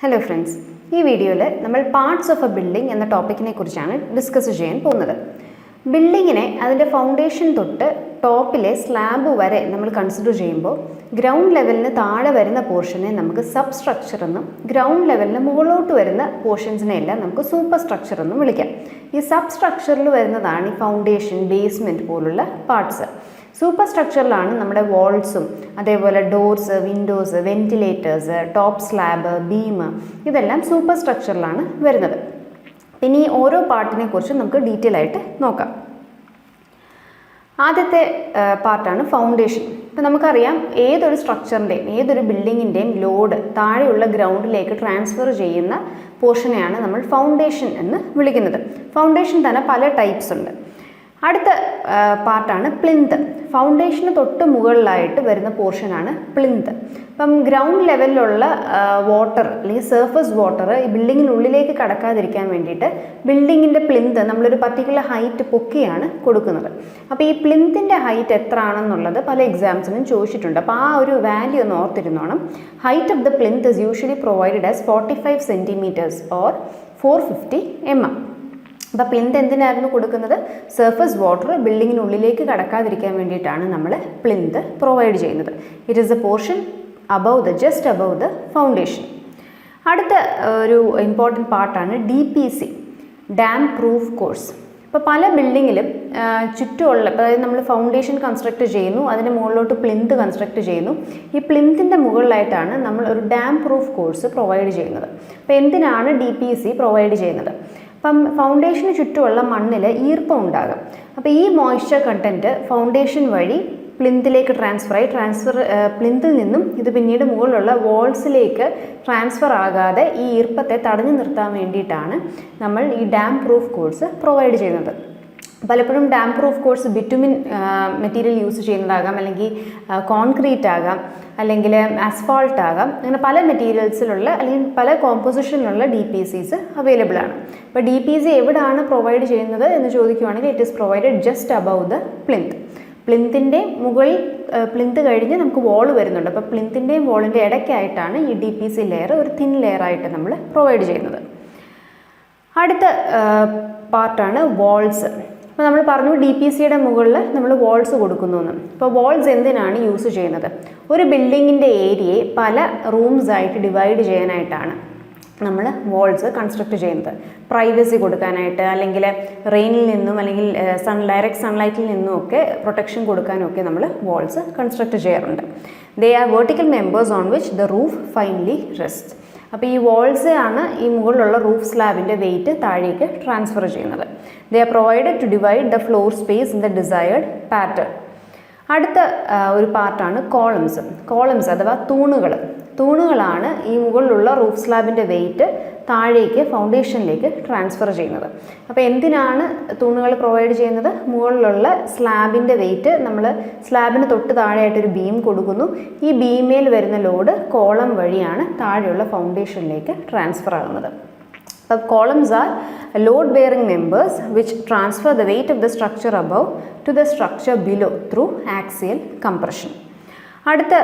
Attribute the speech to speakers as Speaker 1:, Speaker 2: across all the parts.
Speaker 1: Hello friends ഈ വീഡിയോയിൽ നമ്മൾ പാർട്സ് ഓഫ് എ ബിൽഡിംഗ് എന്ന ടോപ്പിക്കിനെ കുറിച്ചാണ് ഡിസ്കസ് ചെയ്യാൻ പോകുന്നത്. ബിൽഡിങ്ങിനെ അതിന്റെ ഫൗണ്ടേഷൻ തൊട്ട് ടോപ്പിലെ സ്ലാബ് വരെ നമ്മൾ കൺസിഡർ ചെയ്യുമ്പോൾ ഗ്രൗണ്ട് ലെവലിന് താഴെ വരുന്ന പോർഷനെ നമുക്ക് സബ് സ്ട്രക്ചർ എന്നും ഗ്രൗണ്ട് ലെവലിന് മുകളിലോട്ട് വരുന്ന പോർഷൻസിനെ എല്ലാം നമുക്ക് സൂപ്പർ സ്ട്രക്ചർ എന്നും വിളിക്കാം. ഈ സബ് സ്ട്രക്ചറിൽ വരുന്നതാണ് ഈ ഫൗണ്ടേഷൻ ബേസ്മെന്റ് പോലുള്ള പാർട്സ് സൂപ്പർ സ്ട്രക്ചറിലാണ് നമ്മുടെ വാൾസും അതേപോലെ doors windows ventilators top slab beam ഇതെല്ലാം സൂപ്പർ സ്ട്രക്ചറിലാണ് വരുന്നത്. പിന്നെ ഈ ഓരോ പാർട്ടിനെ കുറിച്ച് നമുക്ക് ഡീറ്റെയിൽ ആയിട്ട് നോക്കാം. ആദ്യത്തെ പാർട്ടാണ് ഫൗണ്ടേഷൻ ഇപ്പം നമുക്കറിയാം ഏതൊരു സ്ട്രക്ചറിന്റെയും ഏതൊരു ബിൽഡിങ്ങിന്റെയും ലോഡ് താഴെയുള്ള ഗ്രൗണ്ടിലേക്ക് ട്രാൻസ്ഫർ ചെയ്യുന്ന പോർഷനെയാണ് നമ്മൾ ഫൗണ്ടേഷൻ എന്ന് വിളിക്കുന്നത്. ഫൗണ്ടേഷൻ തന്നെ പല ടൈപ്സ് ഉണ്ട്. അടുത്ത പാർട്ടാണ് പ്ലിന്ത്. ഫൗണ്ടേഷന് തൊട്ട് മുകളിലായിട്ട് വരുന്ന പോർഷനാണ് പ്ലിന്ത്. അപ്പം ഗ്രൗണ്ട് ലെവലിലുള്ള വാട്ടർ അല്ലെങ്കിൽ സർഫസ് വാട്ടർ ഈ ബിൽഡിങ്ങിനുള്ളിലേക്ക് കടക്കാതിരിക്കാൻ വേണ്ടിയിട്ട് ബിൽഡിങ്ങിന്റെ പ്ലിന്ത് നമ്മളൊരു പർട്ടിക്കുലർ ഹൈറ്റ് പൊക്കിയാണ് കൊടുക്കുന്നത്. അപ്പോൾ ഈ പ്ലിന്തിന്റെ ഹൈറ്റ് എത്ര ആണെന്നുള്ളത് പല എക്സാംസിനും ചോദിച്ചിട്ടുണ്ട്. അപ്പോൾ ആ ഒരു വാല്യൂ ഒന്ന് ഓർത്തിരുന്നോണം. Height of the plinth is usually provided as forty five centimetres or four fifty M M അപ്പോൾ പ്ലിന്ത് എന്തിനായിരുന്നു കൊടുക്കുന്നത്? സർഫസ് വാട്ടർ ബിൽഡിങ്ങിനുള്ളിലേക്ക് കടക്കാതിരിക്കാൻ വേണ്ടിയിട്ടാണ് നമ്മൾ പ്ലിന്ത് പ്രൊവൈഡ് ചെയ്യുന്നത്. It is a portion above the just above the foundation അടുത്ത ഒരു ഇമ്പോർട്ടന്റ് പാർട്ടാണ് D P C damp proof course ഇപ്പോൾ പല ബിൽഡിങ്ങിലും ചുറ്റുമുള്ള അതായത് നമ്മൾ ഫൗണ്ടേഷൻ കൺസ്ട്രക്ട് ചെയ്യുന്നു അതിന് മുകളിലോട്ട് പ്ലിന്ത് കൺസ്ട്രക്ട് ചെയ്യുന്നു. ഈ പ്ലിന്തിന്റെ മുകളിലായിട്ടാണ് നമ്മൾ ഒരു ഡാം പ്രൂഫ് കോഴ്സ് പ്രൊവൈഡ് ചെയ്യുന്നത്. അപ്പോൾ എന്തിനാണ് ഡി പി സി പ്രൊവൈഡ് ചെയ്യുന്നത്? അപ്പം ഫൗണ്ടേഷന് ചുറ്റുമുള്ള മണ്ണിൽ ഈർപ്പം ഉണ്ടാകും. അപ്പോൾ ഈ മോയ്സ്ചർ കണ്ടന്റ് ഫൗണ്ടേഷൻ വഴി പ്ലിന്തിലേക്ക് ട്രാൻസ്ഫർ ആയി. ട്രാൻസ്ഫർ പ്ലിന്തിൽ നിന്നും ഇത് പിന്നീട് മുകളിലുള്ള വോൾസിലേക്ക് ട്രാൻസ്ഫർ ആകാതെ ഈ ഈർപ്പത്തെ തടഞ്ഞു നിർത്താൻ വേണ്ടിയിട്ടാണ് നമ്മൾ ഈ ഡാം പ്രൂഫ് കോഴ്സ് പ്രൊവൈഡ് ചെയ്യുന്നത്. പലപ്പോഴും damp proof course bitumen material use ചെയ്യുന്നതാകാം അല്ലെങ്കിൽ കോൺക്രീറ്റ് ആകാം അല്ലെങ്കിൽ അസ്ഫാൾട്ട് ആകാം. അങ്ങനെ പല മെറ്റീരിയൽസിലുള്ള അല്ലെങ്കിൽ പല കോമ്പോസിഷനിലുള്ള ഡി പി സിസ് അവൈലബിൾ ആണ്. അപ്പോൾ ഡി പി സി എവിടെയാണ് പ്രൊവൈഡ് ചെയ്യുന്നത് എന്ന് ചോദിക്കുവാണെങ്കിൽ it is provided just above the plinth പ്ലിന്തിന്റെ മുകളിൽ പ്ലിന്ത് കഴിഞ്ഞ് നമുക്ക് വോൾ വരുന്നുണ്ട്. അപ്പോൾ പ്ലിന്തിന്റെയും വോളിന്റെ ഇടയ്ക്കായിട്ടാണ് ഈ ഡി പി സി ലെയർ ഒരു തിൻ ലെയർ ആയിട്ട് നമ്മൾ പ്രൊവൈഡ് ചെയ്യുന്നത്. അടുത്ത പാർട്ടാണ് വാൾസ് അപ്പോൾ നമ്മൾ പറഞ്ഞു ഡി പി സിയുടെ മുകളിൽ നമ്മൾ വാൾസ് കൊടുക്കുന്നു എന്ന്. അപ്പോൾ വാൾസ് എന്തിനാണ് യൂസ് ചെയ്യുന്നത്? ഒരു ബിൽഡിങ്ങിന്റെ ഏരിയയെ പല റൂംസ് ആയിട്ട് ഡിവൈഡ് ചെയ്യാനായിട്ടാണ് നമ്മൾ വാൾസ് കൺസ്ട്രക്ട് ചെയ്യുന്നത്. പ്രൈവസി കൊടുക്കാനായിട്ട് അല്ലെങ്കിൽ റെയിനിൽ നിന്നും അല്ലെങ്കിൽ സൺ ഡയറക്റ്റ് സൺലൈറ്റിൽ നിന്നും ഒക്കെ പ്രൊട്ടക്ഷൻ കൊടുക്കാനൊക്കെ നമ്മൾ വാൾസ് കൺസ്ട്രക്ട് ചെയ്യാറുണ്ട്. They are vertical members on which the roof finally rest അപ്പോൾ ഈ വാൾസ് ആണ് ഈ മുകളിലുള്ള റൂഫ് സ്ലാബിന്റെ വെയിറ്റ് താഴേക്ക് ട്രാൻസ്ഫർ ചെയ്യുന്നത്. They are provided to divide the floor space in the desired pattern അടുത്ത ഒരു പാർട്ടാണ് കോളംസ്. കോളംസ് അഥവാ തൂണുകൾ. തൂണുകളാണ് ഈ മുകളിലുള്ള റൂഫ് സ്ലാബിന്റെ വെയിറ്റ് താഴേക്ക് ഫൗണ്ടേഷനിലേക്ക് ട്രാൻസ്ഫർ ചെയ്യുന്നത്. അപ്പോൾ എന്തിനാണ് തൂണുകൾ പ്രൊവൈഡ് ചെയ്യുന്നത്? മുകളിലുള്ള സ്ലാബിന്റെ വെയിറ്റ് നമ്മൾ സ്ലാബിന് തൊട്ട് താഴെയായിട്ടൊരു ബീം കൊടുക്കുന്നു. ഈ ബീമേൽ വരുന്ന ലോഡ് കോളം വഴിയാണ് താഴെയുള്ള ഫൗണ്ടേഷനിലേക്ക് ട്രാൻസ്ഫർ ആകുന്നത്. Columns are load bearing members which transfer the weight of the structure above to the structure below through axial compression. അടുത്ത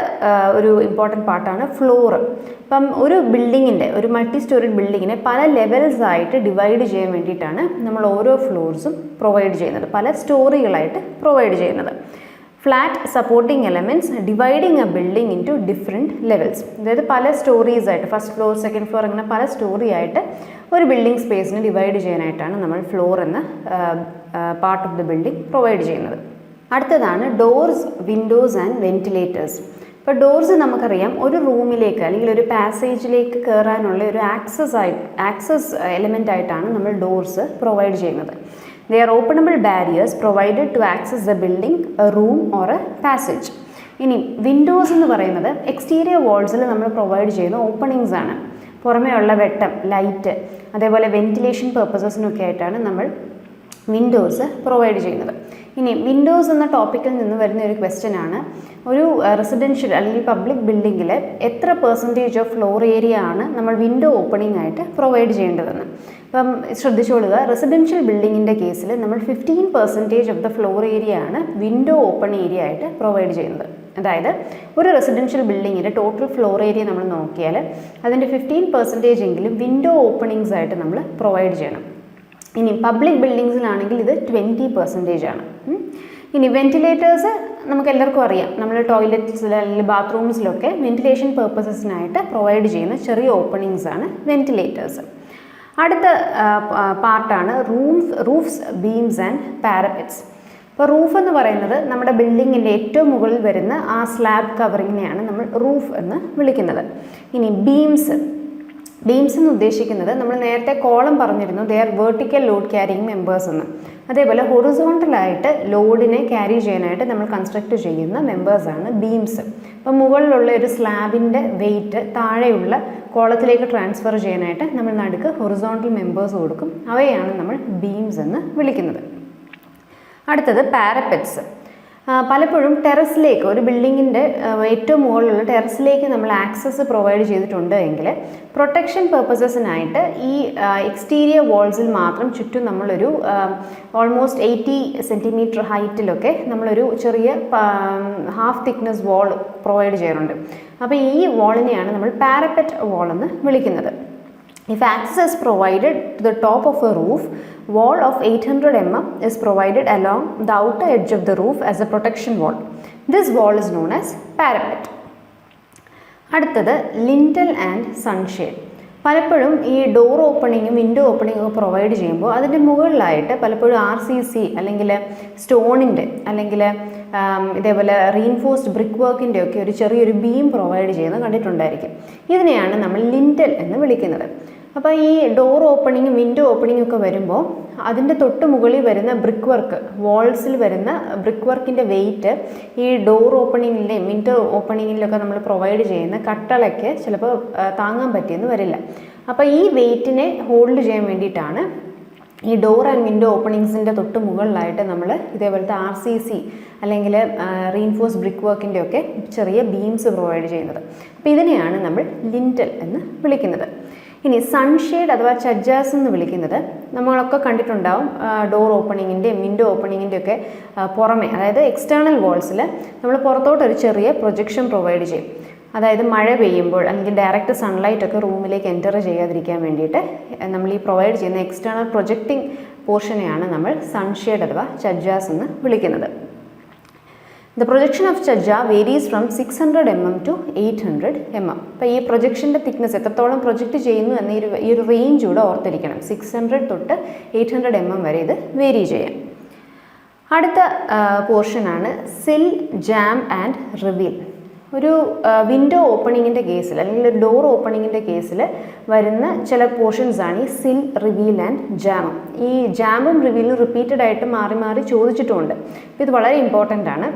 Speaker 1: ഒരു ഇമ്പോർട്ടന്റ് പാർട്ടാണ് ഫ്ലോറ് ഇപ്പം ഒരു ബിൽഡിങ്ങിന്റെ ഒരു മൾട്ടി സ്റ്റോറി ബിൽഡിങ്ങിനെ പല ലെവൽസ് ആയിട്ട് ഡിവൈഡ് ചെയ്യാൻ വേണ്ടിയിട്ടാണ് നമ്മൾ ഓരോ ഫ്ലോർസും പ്രൊവൈഡ് ചെയ്യുന്നത്. പല സ്റ്റോറികളായിട്ട് പ്രൊവൈഡ് ചെയ്യുന്നത്. Flat supporting elements dividing a building into different levels അതായത് പല സ്റ്റോറീസ് ആയിട്ട് ഫസ്റ്റ് ഫ്ലോർ സെക്കൻഡ് ഫ്ലോർ അങ്ങനെ പല സ്റ്റോറി ആയിട്ട് ഒരു ബിൽഡിംഗ് സ്പേസിന് ഡിവൈഡ് ചെയ്യാനായിട്ടാണ് നമ്മൾ ഫ്ലോർ എന്ന part of the building provide ചെയ്യുന്നത്. അടുത്തതാണ് ഡോർസ് വിൻഡോസ് ആൻഡ് വെന്റിലേറ്റേഴ്സ് ഇപ്പോൾ ഡോർസ് നമുക്കറിയാം ഒരു റൂമിലേക്ക് അല്ലെങ്കിൽ ഒരു പാസേജിലേക്ക് കയറാനുള്ള ഒരു ആക്സസ് ആയി ആക്സസ് എലിമെന്റ് ആയിട്ടാണ് നമ്മൾ ഡോർസ് പ്രൊവൈഡ് ചെയ്യുന്നത്. They are openable barriers provided to access the building a room or a passage ഇനി വിൻഡോസ് എന്ന് പറയുന്നത് എക്സ്റ്റീരിയർ വാൾസിൽ നമ്മൾ പ്രൊവൈഡ് ചെയ്യുന്ന ഓപ്പണിങ്സ് ആണ്. പുറമേ ഉള്ള വെട്ടം ലൈറ്റ് അതേപോലെ വെന്റിലേഷൻ പർപ്പസസിനൊക്കെ ആയിട്ടാണ് നമ്മൾ വിൻഡോസ് പ്രൊവൈഡ് ചെയ്യുന്നത്. ഇനി വിൻഡോസ് എന്ന ടോപ്പിക്കിൽ നിന്ന് വരുന്ന ഒരു ക്വസ്റ്റ്യൻ ആണ്. ഒരു റെസിഡൻഷ്യൽ അല്ലെങ്കിൽ പബ്ലിക് ബിൽഡിങ്ങിൽ എത്ര പെർസെന്റേജ് ഓഫ് ഫ്ലോർ ഏരിയ ആണ് നമ്മൾ വിൻഡോ ഓപ്പണിംഗ് ആയിട്ട് പ്രൊവൈഡ് ചെയ്യേണ്ടതെന്ന്? അപ്പം ശ്രദ്ധിച്ചോളുക റെസിഡൻഷ്യൽ ബിൽഡിങ്ങിന്റെ കേസിൽ നമ്മൾ fifteen percentage of the floor area ആണ് വിൻഡോ ഓപ്പൺ ഏരിയ ആയിട്ട് പ്രൊവൈഡ് ചെയ്യുന്നത്. അതായത് ഒരു റെസിഡൻഷ്യൽ ബിൽഡിങ്ങിന്റെ ടോട്ടൽ ഫ്ലോർ ഏരിയ നമ്മൾ നോക്കിയാൽ അതിന്റെ ഫിഫ്റ്റീൻ പെർസെന്റേജ് എങ്കിലും വിൻഡോ ഓപ്പണിങ്സ് ആയിട്ട് നമ്മൾ പ്രൊവൈഡ് ചെയ്യണം. ഇനി പബ്ലിക് ബിൽഡിങ്സിലാണെങ്കിൽ ഇത് ട്വന്റി പെർസെന്റേജ് ആണ്. ഇനി വെന്റിലേറ്റേഴ്സ് നമുക്ക് എല്ലാവർക്കും അറിയാം. നമ്മൾ ടോയ്ലറ്റ്സിൽ അല്ലെങ്കിൽ ബാത്റൂംസിലൊക്കെ വെന്റിലേഷൻ പേർപ്പസസിനായിട്ട് പ്രൊവൈഡ് ചെയ്യുന്ന ചെറിയ ഓപ്പണിങ്സ് ആണ് വെന്റിലേറ്റേഴ്സ് അടുത്ത പാർട്ടാണ് rooms roofs beams and parapets ഇപ്പോൾ റൂഫ് എന്ന് പറയുന്നത് നമ്മുടെ ബിൽഡിങ്ങിന്റെ ഏറ്റവും മുകളിൽ വരുന്ന ആ സ്ലാബ് കവറിങ്ങിനെയാണ് നമ്മൾ റൂഫ് എന്ന് വിളിക്കുന്നത്. ഇനി ബീംസ് ബീംസ് എന്ന് ഉദ്ദേശിക്കുന്നത് നമ്മൾ നേരത്തെ കോളം പറഞ്ഞിരുന്നു they are vertical load carrying members എന്ന്. അതേപോലെ ഹൊറിസോണ്ടലായിട്ട് ലോഡിനെ ക്യാരി ചെയ്യാനായിട്ട് നമ്മൾ കൺസ്ട്രക്ട് ചെയ്യുന്ന മെമ്പേഴ്സാണ് ബീംസ് അപ്പോൾ മുകളിലുള്ള ഒരു സ്ലാബിന്റെ വെയിറ്റ് താഴെയുള്ള കോളത്തിലേക്ക് ട്രാൻസ്ഫർ ചെയ്യാനായിട്ട് നമ്മൾ നടുക്ക് ഹൊറിസോണ്ടൽ മെമ്പേഴ്സ് കൊടുക്കും. അവയാണ് നമ്മൾ ബീംസ് എന്ന് വിളിക്കുന്നത്. അടുത്തത് പാരപ്പെറ്റ്സ്. പലപ്പോഴും ടെറസിലേക്ക് ഒരു ബിൽഡിങ്ങിന്റെ ഏറ്റവും മുകളിലുള്ള ടെറസിലേക്ക് നമ്മൾ ആക്സസ് പ്രൊവൈഡ് ചെയ്തിട്ടുണ്ട് എങ്കിൽ പ്രൊട്ടക്ഷൻ പർപ്പസസിനായിട്ട് ഈ എക്സ്റ്റീരിയർ വാൾസിൽ മാത്രം ചുറ്റും നമ്മളൊരു ഓൾമോസ്റ്റ് എയ്റ്റി സെന്റിമീറ്റർ ഹൈറ്റിലൊക്കെ നമ്മളൊരു ചെറിയ ഹാഫ് തിക്നെസ് വാൾ പ്രൊവൈഡ് ചെയ്യാറുണ്ട്. അപ്പോൾ ഈ വാളിനെയാണ് നമ്മൾ പാരപ്പറ്റ് വാൾ എന്ന് വിളിക്കുന്നത്. If access is provided to the top of a roof, wall of 800 mm is provided along the outer edge of the roof as a protection wall. This wall is known as parapet. അടുത്തത് lintel and sunshade പലപ്പോഴും ഈ door ഓപ്പണിങ്ങും window ഓപ്പണിങ്ങും ഒക്കെ provide ചെയ്യുമ്പോൾ അതിന്റെ മുകളിലായിട്ട് പലപ്പോഴും R C C അല്ലെങ്കിൽ സ്റ്റോണിന്റെ അല്ലെങ്കിൽ ഇതേപോലെ റീൻഫോഴ്സ്ഡ് ബ്രിക്ക് വർക്കിന്റെ ഒക്കെ ഒരു ചെറിയൊരു ബീം പ്രൊവൈഡ് ചെയ്യുന്നത് കണ്ടിട്ടുണ്ടായിരിക്കും ഇതിനെയാണ് നമ്മൾ ലിന്റൽ എന്ന് വിളിക്കുന്നത് അപ്പോൾ ഈ ഡോർ ഓപ്പണിങ്ങും വിൻഡോ ഓപ്പണിങ്ങും ഒക്കെ വരുമ്പോൾ അതിന്റെ തൊട്ട് മുകളിൽ വരുന്ന ബ്രിക്ക് വർക്ക് വാൾസിൽ വരുന്ന ബ്രിക്ക് വർക്കിന്റെ വെയിറ്റ് ഈ ഡോർ ഓപ്പണിങ്ങിന്റെയും വിൻഡോ ഓപ്പണിങ്ങിലൊക്കെ നമ്മൾ പ്രൊവൈഡ് ചെയ്യുന്ന കട്ടളയ്ക്ക് ചിലപ്പോൾ താങ്ങാൻ പറ്റിയെന്ന് വരില്ല. അപ്പോൾ ഈ വെയിറ്റിനെ ഹോൾഡ് ചെയ്യാൻ വേണ്ടിയിട്ടാണ് ഈ ഡോർ ആൻഡ് വിൻഡോ ഓപ്പണിങ്സിന്റെ തൊട്ട് മുകളിലായിട്ട് നമ്മൾ ഇതേപോലത്തെ ആർ സി സി അല്ലെങ്കിൽ റീൻഫോഴ്സ് ബ്രിക്ക് വർക്കിന്റെ ഒക്കെ ചെറിയ ബീംസ് പ്രൊവൈഡ് ചെയ്യുന്നത്. അപ്പോൾ ഇതിനെയാണ് നമ്മൾ ലിന്റൽ എന്ന് വിളിക്കുന്നത്. ഇനി സൺഷെയ്ഡ് അഥവാ ചജ്ജാസ് എന്ന് വിളിക്കുന്നത് നമ്മളൊക്കെ കണ്ടിട്ടുണ്ടാവും ഡോർ ഓപ്പണിങ്ങിന്റെയും വിൻഡോ ഓപ്പണിങ്ങിന്റെ ഒക്കെ പുറമെ അതായത് എക്സ്റ്റേണൽ വാൾസിൽ നമ്മൾ പുറത്തോട്ട് ഒരു ചെറിയ പ്രൊജക്ഷൻ പ്രൊവൈഡ് ചെയ്യും. അതായത് മഴ പെയ്യുമ്പോൾ അല്ലെങ്കിൽ ഡയറക്റ്റ് സൺലൈറ്റ് ഒക്കെ റൂമിലേക്ക് എന്റർ ചെയ്യാതിരിക്കാൻ വേണ്ടിയിട്ട് നമ്മൾ ഈ പ്രൊവൈഡ് ചെയ്യുന്ന എക്സ്റ്റേണൽ പ്രൊജക്റ്റിംഗ് പോർഷനെയാണ് നമ്മൾ സൺഷെയ്ഡ് അഥവാ ചജ്ജാസ് എന്ന് വിളിക്കുന്നത്. The projection of chajja varies from six hundred M M to eight hundred M M അപ്പോൾ ഈ പ്രൊജക്ഷന്റെ തിക്നെസ് എത്രത്തോളം പ്രൊജക്റ്റ് ചെയ്യുന്നു എന്ന ഈ ഒരു റേഞ്ച് കൂടെ ഓർത്തിരിക്കണം. സിക്സ് ഹൺഡ്രഡ് തൊട്ട് എയ്റ്റ് ഹൺഡ്രഡ് എം എം വരെ ഇത് വേരി ചെയ്യാം. അടുത്ത പോർഷനാണ് സിൽ ജാം ആൻഡ് റിവീൽ ഒരു വിൻഡോ ഓപ്പണിങ്ങിന്റെ കേസിൽ അല്ലെങ്കിൽ ഒരു ഡോർ ഓപ്പണിങ്ങിന്റെ കേസിൽ വരുന്ന ചില പോർഷൻസ് ആണ് ഈ സിൽ റിവീൽ ആൻഡ് ജാമും ഈ ജാമും റിവീലും റിപ്പീറ്റഡ് ആയിട്ട് മാറി മാറി ചോദിച്ചിട്ടുമുണ്ട് ഇത് വളരെ ഇമ്പോർട്ടന്റ് ആണ്.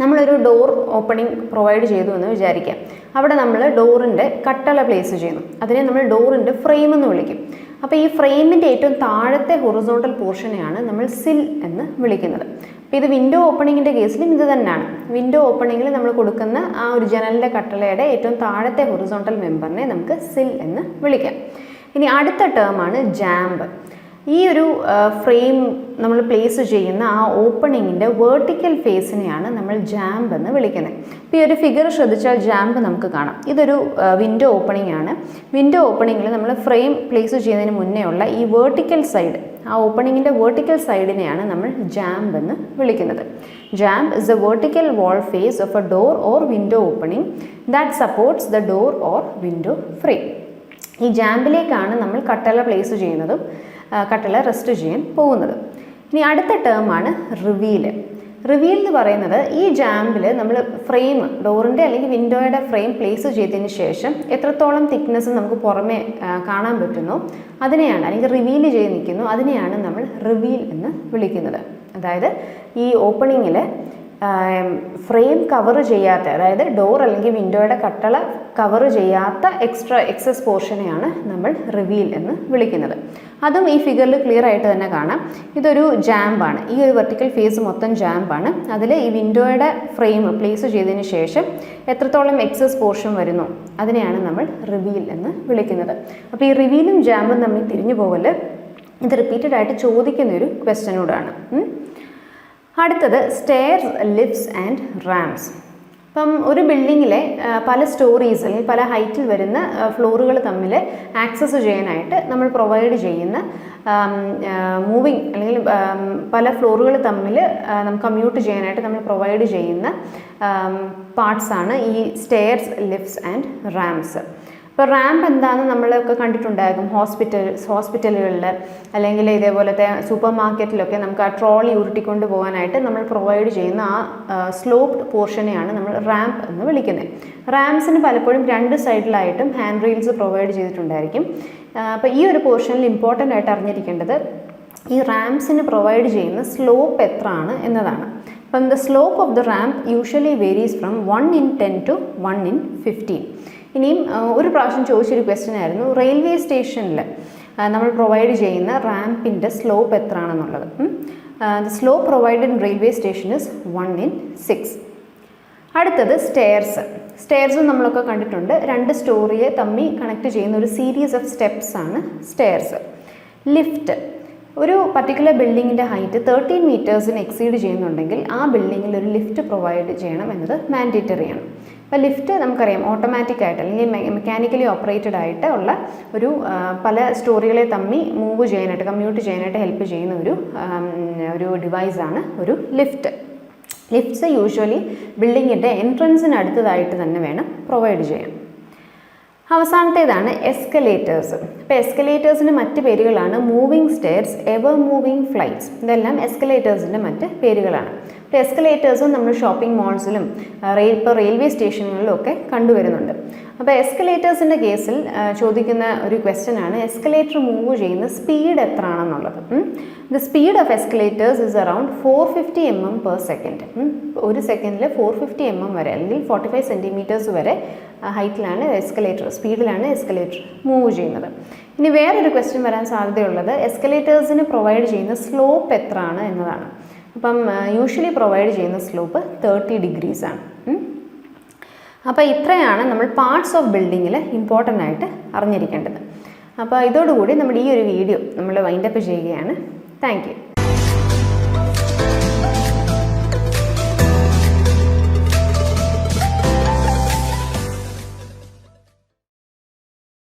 Speaker 1: നമ്മളൊരു ഡോർ ഓപ്പണിംഗ് പ്രൊവൈഡ് ചെയ്തു എന്ന് വിചാരിക്കാം. അവിടെ നമ്മൾ ഡോറിന്റെ കട്ടള പ്ലേസ് ചെയ്യുന്നു. അതിനെ നമ്മൾ ഡോറിന്റെ ഫ്രെയിം എന്ന് വിളിക്കും. അപ്പോൾ ഈ ഫ്രെയിമിന്റെ ഏറ്റവും താഴത്തെ ഹൊറിസോണ്ടൽ പോർഷനെയാണ് നമ്മൾ സിൽ എന്ന് വിളിക്കുന്നത്. അപ്പോൾ ഇത് വിൻഡോ ഓപ്പണിങ്ങിന്റെ കേസിലും ഇത് തന്നെയാണ്. വിൻഡോ ഓപ്പണിങ്ങിൽ നമ്മൾ കൊടുക്കുന്ന ആ ഒരു ജനലിന്റെ കട്ടളയുടെ ഏറ്റവും താഴത്തെ ഹൊറിസോണ്ടൽ മെമ്പറിനെ നമുക്ക് സിൽ എന്ന് വിളിക്കാം. ഇനി അടുത്ത ടേമാണ് ജാമ്പ് ഈ ഒരു ഫ്രെയിം നമ്മൾ പ്ലേസ് ചെയ്യുന്ന ആ ഓപ്പണിങ്ങിന്റെ വേർട്ടിക്കൽ ഫേസിനെയാണ് നമ്മൾ ജാമ്പ് എന്ന് വിളിക്കുന്നത്. ഇപ്പോൾ ഈ ഒരു ഫിഗർ ശ്രദ്ധിച്ചാൽ ജാമ്പ് നമുക്ക് കാണാം. ഇതൊരു വിൻഡോ ഓപ്പണിംഗ് ആണ്. വിൻഡോ ഓപ്പണിങ്ങിൽ നമ്മൾ ഫ്രെയിം പ്ലേസ് ചെയ്യുന്നതിന് മുന്നേ ഉള്ള ഈ വേർട്ടിക്കൽ സൈഡ് ആ ഓപ്പണിങ്ങിന്റെ വേർട്ടിക്കൽ സൈഡിനെയാണ് നമ്മൾ ജാമ്പ് എന്ന് വിളിക്കുന്നത്. Jamb is a vertical wall face of a door or window opening that supports the door or window frame ഈ ജാമ്പിലേക്കാണ് നമ്മൾ കട്ടല പ്ലേസ് ചെയ്യുന്നതും ആ, കട്ടള റെസ്റ്റ് ചെയ്യാൻ പോകുന്നത്. ഇനി അടുത്ത ടേമാണ് റിവീൽ റിവീൽ എന്ന് പറയുന്നത് ഈ ജാമ്പിൽ നമ്മൾ ഫ്രെയിം ഡോറിന്റെ അല്ലെങ്കിൽ വിൻഡോയുടെ ഫ്രെയിം പ്ലേസ് ചെയ്തതിന് ശേഷം എത്രത്തോളം തിക്നെസ് നമുക്ക് പുറമേ കാണാൻ പറ്റുന്നു അതിനെയാണ് അല്ലെങ്കിൽ റിവീൽ ചെയ്ത് നിൽക്കുന്നു അതിനെയാണ് നമ്മൾ റിവീൽ എന്ന് വിളിക്കുന്നത്. അതായത് ഈ ഓപ്പണിങ്ങിൽ ഫ്രെയിം കവർ ചെയ്യാത്ത അതായത് ഡോർ അല്ലെങ്കിൽ വിൻഡോയുടെ കട്ടള കവർ ചെയ്യാത്ത എക്സ്ട്രാ എക്സസ് പോർഷനെയാണ് നമ്മൾ റിവീൽ എന്ന് വിളിക്കുന്നത്. അതും ഈ ഫിഗറിൽ ക്ലിയർ ആയിട്ട് തന്നെ കാണാം. ഇതൊരു ജാമ്പാണ് ഈ ഒരു വെർട്ടിക്കൽ ഫേസ് മൊത്തം ജാമ്പാണ് അതിൽ ഈ വിൻഡോയുടെ ഫ്രെയിം പ്ലേസ് ചെയ്തതിന് ശേഷം എത്രത്തോളം എക്സസ് പോർഷൻ വരുന്നു അതിനെയാണ് നമ്മൾ റിവീൽ എന്ന് വിളിക്കുന്നത്. അപ്പോൾ ഈ റിവീലും ജാമ്പും നമ്മൾ തിരിഞ്ഞു പോകൽ ഇത് റിപ്പീറ്റഡ് ആയിട്ട് ചോദിക്കുന്ന ഒരു ക്വസ്റ്റ്യനോടാണ് അടുത്തത് സ്റ്റെയർസ് ലിഫ്റ്റ്സ് ആൻഡ് റാംസ് ഇപ്പം ഒരു ബിൽഡിങ്ങിലെ പല സ്റ്റോറീസ് അല്ലെങ്കിൽ പല ഹൈറ്റിൽ വരുന്ന ഫ്ലോറുകൾ തമ്മിൽ ആക്സസ് ചെയ്യാനായിട്ട് നമ്മൾ പ്രൊവൈഡ് ചെയ്യുന്ന മൂവിങ് അല്ലെങ്കിൽ പല ഫ്ലോറുകൾ തമ്മിൽ നമുക്ക് കമ്മ്യൂട്ട് ചെയ്യാനായിട്ട് നമ്മൾ പ്രൊവൈഡ് ചെയ്യുന്ന പാർട്സാണ് ഈ സ്റ്റെയർസ് ലിഫ്റ്റ്സ് ആൻഡ് റാംസ് ഇപ്പോൾ റാമ്പ് എന്താണെന്ന് നമ്മളൊക്കെ കണ്ടിട്ടുണ്ടാകും ഹോസ്പിറ്റൽ ഹോസ്പിറ്റലുകളിൽ. അല്ലെങ്കിൽ ഇതേപോലത്തെ സൂപ്പർ മാർക്കറ്റിലൊക്കെ നമുക്ക് ആ ട്രോളി ഉരുട്ടിക്കൊണ്ട് പോകാനായിട്ട് നമ്മൾ പ്രൊവൈഡ് ചെയ്യുന്ന ആ സ്ലോപ്ഡ് പോർഷനെയാണ് നമ്മൾ റാമ്പ് എന്ന് വിളിക്കുന്നത്. റാംസിന് പലപ്പോഴും രണ്ട് സൈഡിലായിട്ടും ഹാൻഡ് റീൽസ് പ്രൊവൈഡ് ചെയ്തിട്ടുണ്ടായിരിക്കും. അപ്പോൾ ഈ ഒരു പോർഷനിൽ ഇമ്പോർട്ടന്റ് ആയിട്ട് അറിഞ്ഞിരിക്കേണ്ടത് ഈ റാംസിന് പ്രൊവൈഡ് ചെയ്യുന്ന സ്ലോപ്പ് എത്രയാണ് എന്നതാണ്. അപ്പം the slope of the ramp usually varies from one in ten to one in fifteen. ഇനിയും ഒരു പ്രാവശ്യം ചോദിച്ചൊരു ക്വസ്റ്റ്യൻ ആയിരുന്നു. റെയിൽവേ സ്റ്റേഷനിൽ നമ്മൾ പ്രൊവൈഡ് ചെയ്യുന്ന റാമ്പിന്റെ slope എത്രയാണെന്നുള്ളത് the slope provided in railway station is one in six അടുത്തത് സ്റ്റെയർസ് സ്റ്റെയർസും നമ്മളൊക്കെ കണ്ടിട്ടുണ്ട്. രണ്ട് സ്റ്റോറിയെ തമ്മിൽ കണക്ട് ചെയ്യുന്ന ഒരു സീരീസ് ഓഫ് സ്റ്റെപ്സ് ആണ് സ്റ്റെയർസ് ലിഫ്റ്റ് ഒരു പർട്ടിക്കുലർ ബിൽഡിങ്ങിന്റെ ഹൈറ്റ് തേർട്ടീൻ മീറ്റേഴ്സിന് എക്സീഡ് ചെയ്യുന്നുണ്ടെങ്കിൽ ആ ബിൽഡിങ്ങിൽ ഒരു ലിഫ്റ്റ് പ്രൊവൈഡ് ചെയ്യണം എന്നത് മാൻഡേറ്ററി ആണ്. അപ്പോൾ ലിഫ്റ്റ് നമുക്കറിയാം ഓട്ടോമാറ്റിക് ആയിട്ട് അല്ലെങ്കിൽ മെക്കാനിക്കലി ഓപ്പറേറ്റഡ് ആയിട്ട് ഉള്ള ഒരു പല സ്റ്റോറികളെ തമ്മി മൂവ് ചെയ്യാനായിട്ട് കമ്മ്യൂട്ട് ചെയ്യാനായിട്ട് ഹെൽപ്പ് ചെയ്യുന്ന ഒരു ഒരു ഡിവൈസാണ് ഒരു ലിഫ്റ്റ്. ലിഫ്റ്റ്സ് യൂഷ്വലി ബിൽഡിങ്ങിന്റെ എൻട്രൻസിന് അടുത്തതായിട്ട് തന്നെ വേണം പ്രൊവൈഡ് ചെയ്യാൻ. അവസാനത്തേതാണ് എസ്കലേറ്റേഴ്സ് ഇപ്പോൾ എസ്കലേറ്റേഴ്സിന്റെ മറ്റ് പേരുകളാണ് moving stairs ever moving flights ഇതെല്ലാം എസ്കലേറ്റേഴ്സിന്റെ മറ്റ് പേരുകളാണ്. ഇപ്പോൾ എസ്കലേറ്റേഴ്സും നമ്മൾ ഷോപ്പിംഗ് മോൾസിലും റെയിൽ ഇപ്പോൾ റെയിൽവേ സ്റ്റേഷനുകളിലും ഒക്കെ കണ്ടുവരുന്നുണ്ട് അപ്പോൾ എസ്കലേറ്റേഴ്സിന്റെ കേസിൽ ചോദിക്കുന്ന ഒരു ക്വസ്റ്റ്യൻ ആണ് എസ്കലേറ്റർ മൂവ് ചെയ്യുന്ന speed എത്രയാണെന്നുള്ളത്? The speed of escalators is around four fifty M M per second ഒരു സെക്കൻഡിൽ ഫോർ ഫിഫ്റ്റി എം എം വരെ അല്ലെങ്കിൽ ഫോർട്ടി ഫൈവ് സെന്റിമീറ്റേഴ്സ് വരെ ഹൈറ്റിലാണ് എസ്കലേറ്റർ സ്പീഡിലാണ് എസ്കലേറ്റർ മൂവ് ചെയ്യുന്നത്. ഇനി വേറൊരു ക്വസ്റ്റ്യൻ വരാൻ സാധ്യതയുള്ളത് എസ്കലേറ്റേഴ്സിന് പ്രൊവൈഡ് ചെയ്യുന്ന സ്ലോപ്പ് എത്രയാണ് എന്നതാണ്. അപ്പം യൂഷ്വലി പ്രൊവൈഡ് ചെയ്യുന്ന സ്ലോപ്പ് തേർട്ടി ഡിഗ്രീസ് ആണ്. അപ്പോൾ ഇത്രയാണ് നമ്മൾ പാർട്സ് ഓഫ് ബിൽഡിങ്ങിൽ ഇമ്പോർട്ടന്റ് ആയിട്ട് അറിഞ്ഞിരിക്കേണ്ടത്. അപ്പോൾ ഇതോടുകൂടി നമ്മുടെ ഈ ഒരു വീഡിയോ നമ്മൾ വൈൻഡപ്പ് ചെയ്യുകയാണ്. താങ്ക്